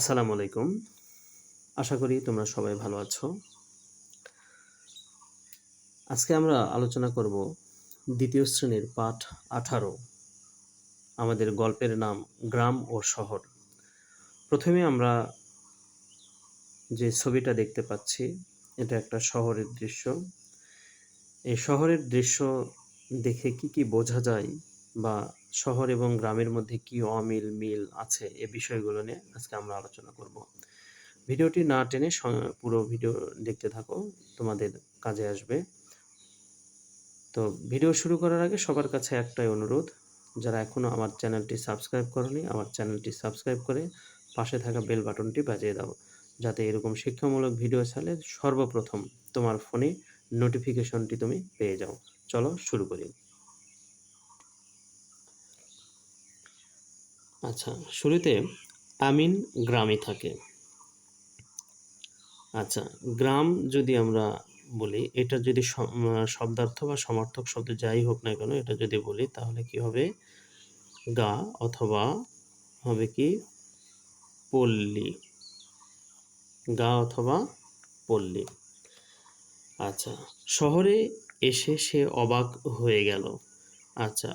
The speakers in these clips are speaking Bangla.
আসসালামু আলাইকুম। আশা করি তোমরা সবাই ভালো আছো। আজকে আমরা আলোচনা করব দ্বিতীয় শ্রেণির পাঠ আঠারো। আমাদের গল্পের নাম গ্রাম ও শহর। প্রথমে আমরা যে ছবিটা দেখতে পাচ্ছি, এটা একটা শহরের দৃশ্য। এই শহরের দৃশ্য দেখে কি কি বোঝা যায় বা শহর এবং গ্রামের মধ্যে কি অমিল মিল আছে এ বিষয়গুলো নিয়ে আজকে আমরা আলোচনা করব। ভিডিওটি না টেনে পুরো ভিডিও দেখতে থাকো, তোমাদের কাজে আসবে। তো ভিডিও শুরু করার আগে সবার কাছে একটাই অনুরোধ, যারা এখনও আমার চ্যানেলটি সাবস্ক্রাইব করনি, আমার চ্যানেলটি সাবস্ক্রাইব করে পাশে থাকা বেল বাটনটি বাজিয়ে দাও, যাতে এরকম শিক্ষামূলক ভিডিও ছাড়লে সর্বপ্রথম তোমার ফোনে নোটিফিকেশনটি তুমি পেয়ে যাও। চলো শুরু করি। আচ্ছা শুরুতে আমিন গ্রামে থাকে। আচ্ছা গ্রাম যদি আমরা বলি, এটা যদি শব্দার্থ বা সমার্থক শব্দ যাই হোক না কেন, এটা যদি বলি, তাহলে কি হবে? গা অথবা হবে কি? পল্লী। গা অথবা পল্লী। আচ্ছা শহরে এসে সে অবাক হয়ে গেল। আচ্ছা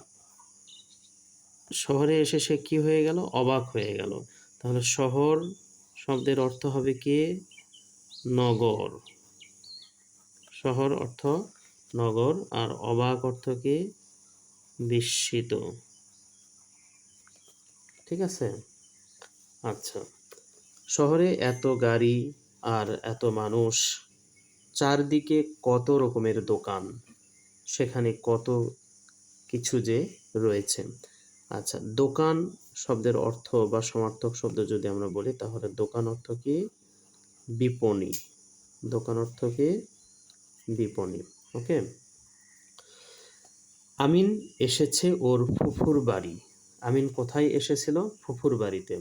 শহরে এসে সে কি হয়ে গেল? অবাক হয়ে গেল। তাহলে শহর শব্দের অর্থ হবে কি? নগর। শহর অর্থ নগর, আর অবাক অর্থ কি? বিস্মিত। ঠিক আছে? আচ্ছা। শহরে এত গাড়ি আর এত মানুষ, চারদিকে কত রকমের দোকান, সেখানে কত কিছু যে রয়েছে। আচ্ছা দোকান শব্দের অর্থ বা সমার্থক শব্দ যদি আমরা বলি, তাহলে দোকান অর্থ কি? বিপণী। দোকান অর্থ কি? বিপণী। ওকে? আমিন এসেছে ওর ফুফুর বাড়ি। আমিন কোথায় এসেছিল? ফুফুর বাড়িতে।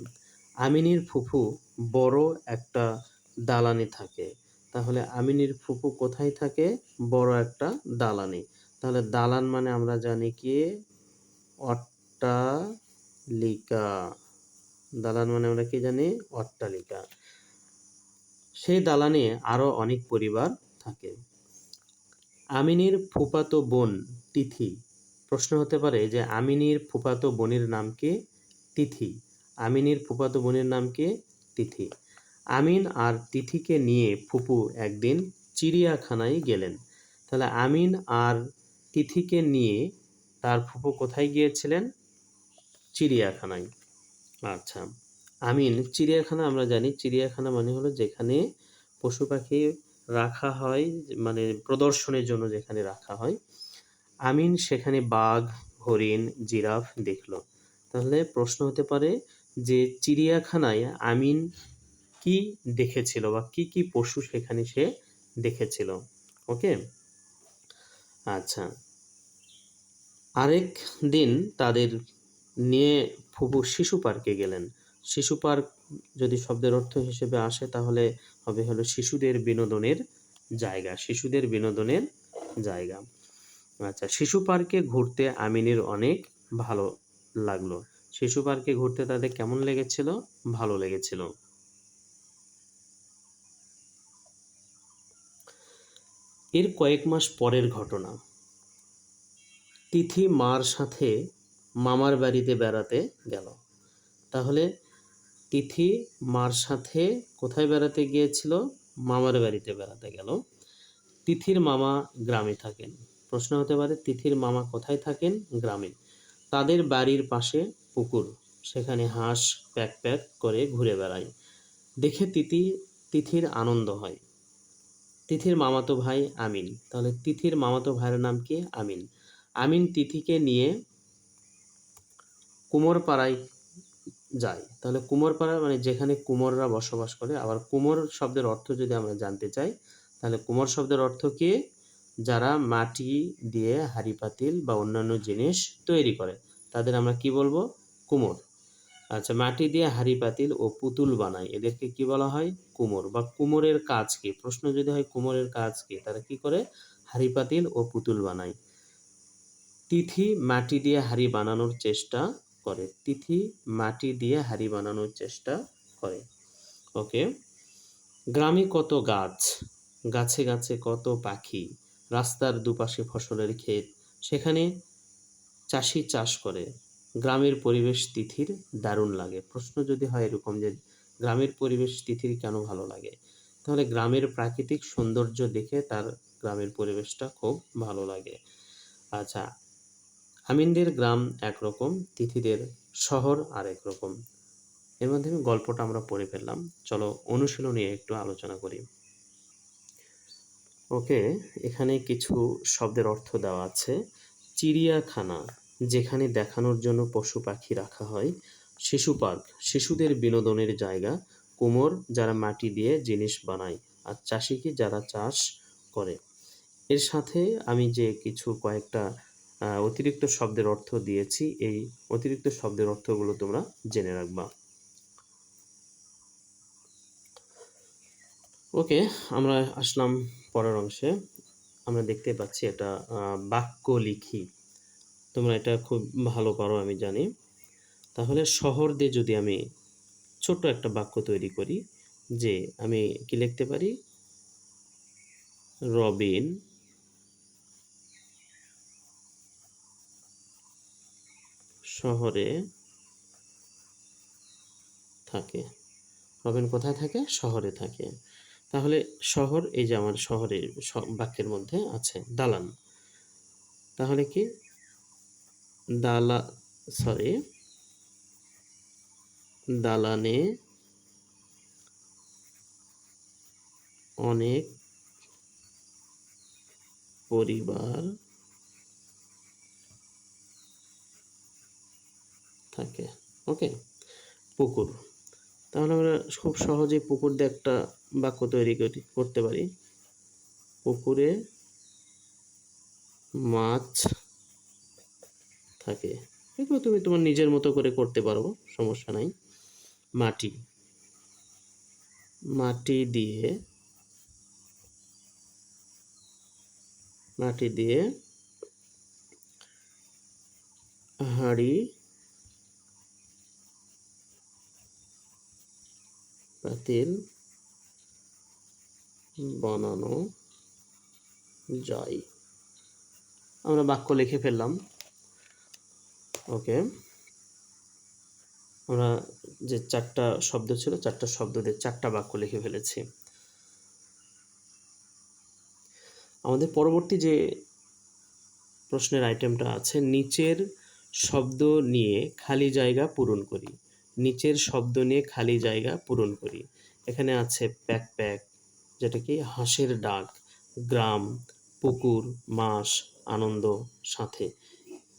আমিনের ফুফু বড় একটা দালানে থাকে। তাহলে আমিনের ফুফু কোথায় থাকে? বড় একটা দালানে। তাহলে দালান মানে আমরা জানি কি? অট্টালিকা। দালান মানে আমরা কি জানি? অট্টালিকা। সেই দালানে আরও অনেক পরিবার থাকে। আমিনীর ফুফাতো বোন তিথি। প্রশ্ন হতে পারে যে আমিনীর ফুফাতো বোনের নাম কি? তিথি। আমিনীর ফুফাতো বোনের নাম কি? তিথি। আমিন আর তিথিকে নিয়ে ফুপু একদিন চিড়িয়াখানায় গেলেন। তাহলে আমিন আর তিথিকে নিয়ে তার ফুপু কোথায় গিয়েছিলেন? চিড়িয়াখানায়। আচ্ছা আমিন, চিড়িয়াখানা আমরা জানি, চিড়িয়াখানা মানে হলো যেখানে পশু পাখি রাখা হয় মানে প্রদর্শনের জন্য যেখানে রাখা হয়। আমিন, সেখানে বাঘ, হরিণ, জিরাফ দেখল। তাহলে প্রশ্ন হতে পারে যে চিড়িয়াখানায় আমিন কি দেখেছিল বা কি কি পশু সেখানে সে দেখেছিল? ওকে? আচ্ছা আরেক দিন তাদের নিয়ে ফুপু শিশু পার্কে গেলেন। শিশু পার্ক যদি শব্দের অর্থ হিসেবে আসে, তাহলে হবে হলো শিশুদের বিনোদনের জায়গা, শিশুদের বিনোদনের জায়গা। আচ্ছা শিশু পার্কে ঘুরতে আমিনের অনেক ভালো লাগল। শিশু পার্কে ঘুরতে তাদের কেমন লেগেছিল? ভালো লেগেছিল। এর কয়েক মাস পরের ঘটনা। তিথি মার সাথে মামার বাড়িতে বেড়াতে গেল। তাহলে তিথি মার সাথে কোথায় বেড়াতে গিয়েছিল? মামার বাড়িতে বেড়াতে গেল। তিথির মামা গ্রামে থাকেন। প্রশ্ন হতে পারে, তিথির মামা কোথায় থাকেন? গ্রামে। তাদের বাড়ির পাশে পুকুর। সেখানে হাঁস প্যাক প্যাক করে ঘুরে বেড়ায়। দেখে তিথি তিথির আনন্দ হয়। তিথির মামাতো ভাই আমিন। তাহলে তিথির মামাতো ভাইয়ের নাম কি? আমিন। আমিন তিথিকে নিয়ে কুমোরপাড়ায় যায় তাহলে কুমোরপাড়া মানে যেখানে কুমোররা বসবাস করে, আবার কুমোর শব্দের অর্থ যদি আমরা জানতে চাই, তাহলে কুমোর শব্দের অর্থ কি? যারা মাটি দিয়ে হাড়ি পাতিল বা অন্যান্য জিনিস তৈরি করে, তাদের আমরা কি বলব? কুমোর। আচ্ছা মাটি দিয়ে হাঁড়ি পাতিল ও পুতুল বানায়, এদেরকে কি বলা হয়? কুমোর। বা কুমোরের কাজ কি? প্রশ্ন যদি হয় কুমোরের কাজ কি, তারা কি করে? হাড়ি পাতিল ও পুতুল বানায়। তিথি মাটি দিয়ে হাঁড়ি বানানোর চেষ্টা করে। তিথি মাটি দিয়ে হাঁড়ি বানানোর চেষ্টা করে। ওকে? গ্রামে কত গাছ? গাছে গাছে কত পাখি? রাস্তার দুপাশে ফসলের ক্ষেত। সেখানে চাষি চাষ করে। গ্রামের পরিবেশ তিথির দারুণ লাগে। প্রশ্ন যদি হয় এরকম যে গ্রামের পরিবেশ তিথির কেন ভালো লাগে? তাহলে গ্রামের প্রাকৃতিক সৌন্দর্য দেখে তার গ্রামের পরিবেশটা খুব ভালো লাগে। আচ্ছা আমিনদের গ্রাম একরকম, তিথিদের শহর আরেক রকম। এর মাধ্যমে গল্পটা আমরা পড়ে ফেললাম। চলো অনুশীলনী একটু আলোচনা করি। ওকে, এখানে কিছু শব্দের অর্থ দেওয়া আছে। চিড়িয়াখানা, যেখানে দেখানোর জন্য পশু পাখি রাখা হয়। শিশু পার্ক, শিশুদের বিনোদনের জায়গা। কুমোর যারা মাটি দিয়ে জিনিস বানায় আর চাষিকে যারা চাষ করে। এর সাথে আমি যে কিছু কয়েকটা অতিরিক্ত শব্দের অর্থ দিয়েছি। এই অতিরিক্ত শব্দের অর্থগুলো তোমরা জেনে রাখবা। ওকে, আমরা আসলাম পরের অংশে। আমরা দেখতে পাচ্ছি এটা বাক্য লিখি। তোমরা এটা খুব ভালো পারো, আমি জানি। তাহলে শহর দিয়ে যদি আমি ছোট্ট একটা বাক্য তৈরি করি, যে আমি কি লিখতে পারি? রবিন শহরে থাকে। রবিন কোথায় থাকে? শহরে থাকে। তাহলে শহর, এই যে আমার শহরে স- বাক্যের মধ্যে আছে, দালান। তাহলে কি? দালা সরি দালানে অনেক পরিবার থাকে। ওকে পুকুর। তাহলে আমরা খুব সহজেই পুকুর দিয়ে একটা বাক্য তৈরি করি, করতে পারি। পুকুরে মাছ থাকে। এগুলো তুমি তোমার নিজের মতো করে করতে পারো, সমস্যা নাই। মাটি। মাটি দিয়ে মাটি দিয়ে হাঁড়ি পাতিল বানানো যায়। আমরা বাক্য লিখে ফেললাম। ওকে। আমরা যে চারটা শব্দ ছিল, চারটা শব্দ দিয়ে চারটা বাক্য লিখে ফেলেছি। আমাদের পরবর্তী যে প্রশ্নের আইটেমটা আছে, নিচের শব্দ নিয়ে খালি জায়গা পূরণ করি। নিচের শব্দ নিয়ে খালি জায়গা পূরণ করি। এখানে আছে প্যাক প্যাক যেটা কি হাঁসের ডাক, গ্রাম, পুকুর মাস আনন্দ, সাথে।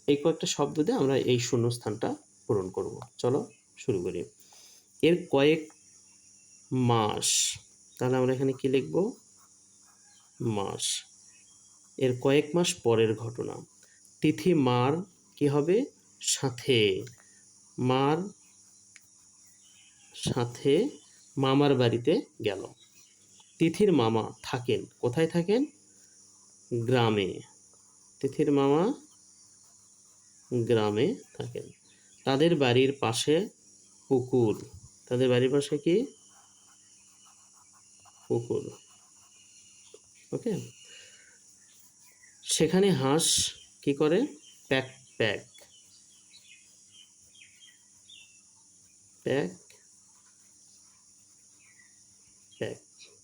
এই কয়েকটা শব্দ দিয়ে আমরা এই শূন্যস্থানটা পূরণ করব। চলো শুরু করি। এর কয়েক মাস। তাহলে আমরা এখানে কি লিখব? মাস। এর কয়েক মাস পরের ঘটনা। তিথি মার কি হবে? সাথে। মার সাথে মামার বাড়িতে গেল। তিথির মামা থাকেন। কোথায় থাকেন? গ্রামে। তিথির মামা গ্রামে থাকেন। তাদের বাড়ির পাশে পুকুর। তাদের বাড়ির পাশে কি? পুকুর। ওকে। সেখানে হাঁস কি করে? Pack pack. প্যাক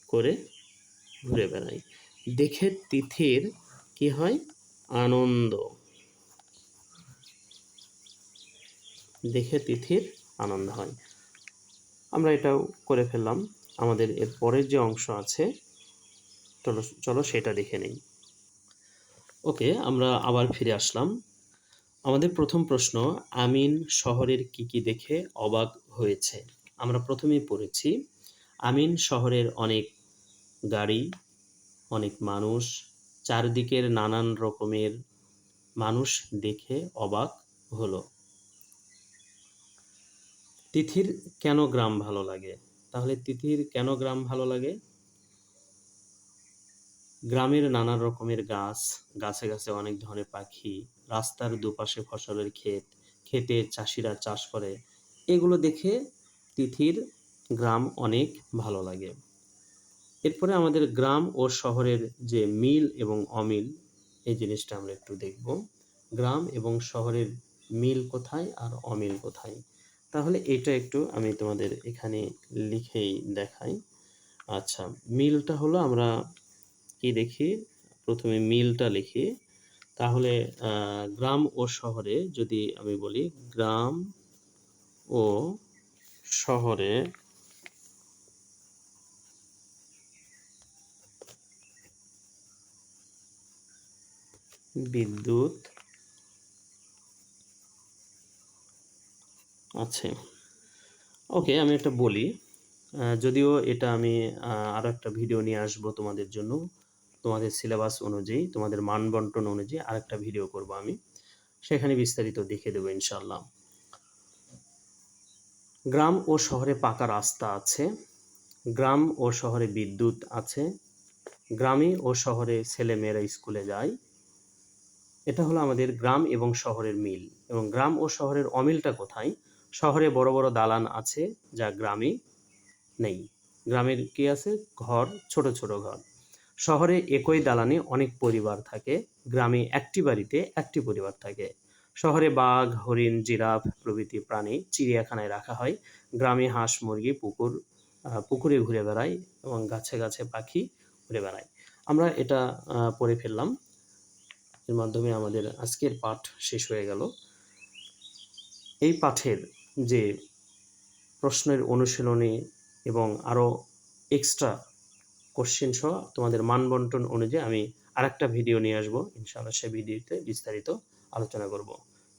করে ঘুরে বেড়াই। দেখে তিথির কি হয়? আনন্দ। দেখে তিথির আনন্দ হয়। আমরা এটাও করে ফেললাম। আমাদের এর পরের যে অংশ আছে, চলো চলো সেটা দেখে নেই। ওকে, আমরা আবার ফিরে আসলাম। আমাদের প্রথম প্রশ্ন, আমিন শহরের কি কি দেখে অবাক হয়েছে? আমরা প্রথমেই পড়েছি আমিন শহরের অনেক গাড়ি, অনেক মানুষ, চারদিকের নানান রকমের মানুষ দেখে অবাক হলো। তিথির কেন গ্রাম ভালো লাগে? তাহলে তিথির কেন গ্রাম ভালো লাগে? গ্রামের নানা রকমের গাছ, গাছে গাছে অনেক ধরনের পাখি, রাস্তার দুপাশে ফসলের ক্ষেত খেতে চাষিরা চাষ করে, এগুলো দেখে তিথির গ্রাম অনেক ভালো লাগে। এরপরে আমাদের গ্রাম ও শহরের যে মিল এবং অমিল, এই জিনিসটা আমরা একটু দেখব। গ্রাম এবং শহরের মিল কোথায় আর অমিল কোথায়? তাহলে এটা একটু আমি তোমাদের এখানে লিখেই দেখাই। আচ্ছা মিলটা হলো আমরা কি দেখি? প্রথমে মিলটা লিখি। তাহলে গ্রাম ও শহরে যদি আমি বলি, গ্রাম ও শহরে বিদ্যুৎ আছে। ওকে, আমি একটা বলি। যদিও এটা আমি আরও একটা ভিডিও নিয়ে আসব তোমাদের জন্য। তোমাদের সিলেবাস অনুযায়ী, তোমাদের মান বন্টন অনুযায়ী আরেকটা ভিডিও করব আমি। সেখানে বিস্তারিত দেখে দেবো ইনশাল্লাহ গ্রাম ও শহরে পাকা রাস্তা আছে। গ্রাম ও শহরে বিদ্যুৎ আছে। গ্রামে ও শহরে ছেলেমেয়েরা স্কুলে যায়। এটা হলো আমাদের গ্রাম এবং শহরের মিল। এবং গ্রাম ও শহরের অমিলটা কোথায়? শহরে বড় বড় দালান আছে যা গ্রামে নেই। গ্রামের কি আছে? ঘর, ছোট ছোট ঘর। শহরে একই দালানে অনেক পরিবার থাকে। গ্রামে একটি বাড়িতে একটি পরিবার থাকে। শহরে বাঘ, হরিণ, জিরাফ প্রভৃতি প্রাণী চিড়িয়াখানায় রাখা হয়। গ্রামে হাঁস, মুরগি, পুকুর পুকুরে ঘুরে বেড়ায় এবং গাছে গাছে পাখি ঘুরে বেড়ায়। আমরা এটা পড়ে ফেললাম। এর মাধ্যমে আমাদের আজকের পাঠ শেষ হয়ে গেল। এই পাঠের যে প্রশ্নের অনুশীলনী এবং আরও এক্সট্রা কোশ্চেন সহ তোমাদের মানবন্টন অনুযায়ী আমি আরেকটা ভিডিও নিয়ে আসব। ইনশাআল্লাহ সেই ভিডিওতে বিস্তারিত আলোচনা করব।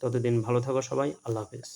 ততদিন ভালো থাকো সবাই, আল্লাহ হাফেজ।